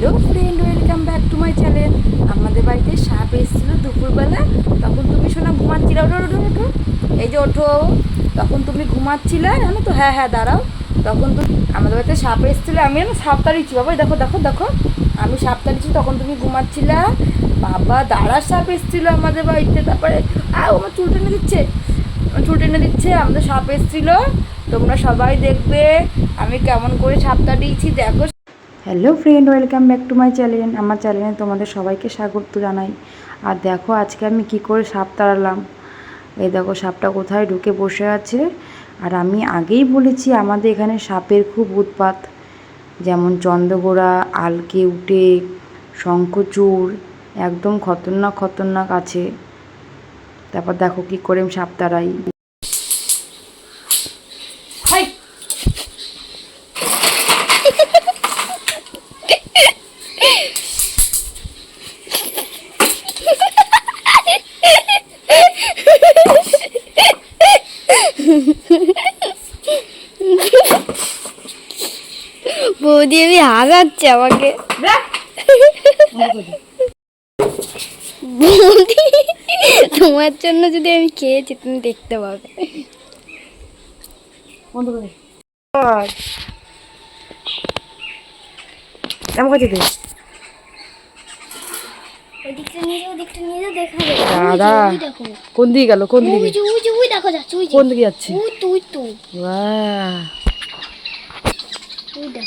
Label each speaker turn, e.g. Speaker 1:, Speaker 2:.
Speaker 1: Hello friend welcome back to my channel আমাদের বাড়িতে সাপ এসেছিল দুপুরবেলা। তখন তুমি শোনা ঘুমাচ্ছিলে। ওঠো ওঠো ওঠো এই যে ওঠো। তখন তুমি ঘুমাচ্ছিলে। জানো তো? হ্যাঁ হ্যাঁ দাঁড়াও। তখন তুমি আমাদের বাড়িতে সাপ এসেছিল। আমি না সাপ তাড়িয়েছি। বাবা দেখো দেখো দেখো। আমি সাপ তাড়িয়েছি, তখন তুমি ঘুমাচ্ছিলে। বাবা দাঁড়ার সাপ এসেছিল আমাদের বাড়িতে। তারপরে আ আমার চুল টেনে দিচ্ছে। চুল টেনে দিচ্ছে। আমাদের সাপ এসেছিল। তোমরা সবাই দেখবে। আমি কেমন করে সাপ তাড়িয়েছি। দেখো hello friend welcome back to my channel আমার চ্যানেলে তোমাদের সবাইকে স্বাগত জানাই। আর দেখো, আজকে আমি কি করে সাপ তাড়ালাম? এই দেখো, সাপটা কোথায় ঢুকে বসে আছে? আর আমি আগেই বলেছি, আমাদের এখানে সাপের খুব উৎপাত। যেমন চন্দ্রগোড়া, আলকে উঠে শঙ্খচূড়, একদম খতরনাক খতরনাক আছে। তারপর দেখো কি করে আমি সাপ তাড়াই।
Speaker 2: বৌদি আমি হাগাচ্ছে আমাকে বৌদি তোমার জন্য যদি আমি খেয়েছি তুমি দেখতে পাবে।
Speaker 1: কেমন তুই দাদা কোন দিকে গেল কোন দিকে? কোন দিকে যাচ্ছে?
Speaker 2: Cuida.